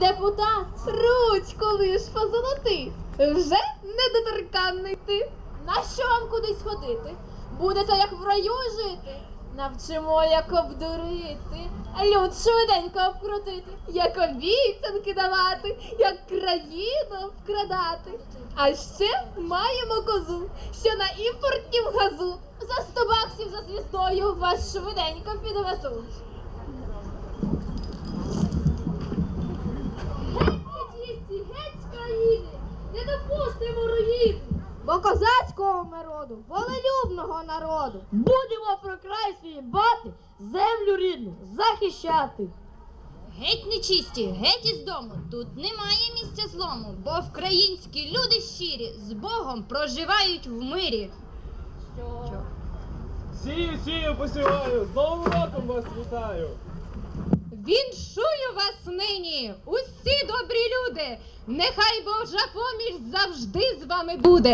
депутат. Ручку лиш позолоти, вже недоторканний ти. На що вам кудись ходити? Будете як в раю жити. Навчимо, як обдурити, люд швиденько обкрутити. Як обіцянки давати, як країну вкрадати. А ще маємо козу, що на імпортнім газу. За сто баксів за звіздою вас швиденько підвезуть. Геть нечисті, геть з країни, не допустимо руїни. Козацького ми роду, волелюбного народу. Будемо про край свій бати, землю рідну захищати. Геть нечисті, геть із дому. Тут немає місця злому, бо вкраїнські люди щирі з Богом проживають в мирі. Сію, сію, посіваю, з Новим роком вас вітаю. Віншую вас нині, усі добрі люди. Нехай Божа поміч завжди з вами буде.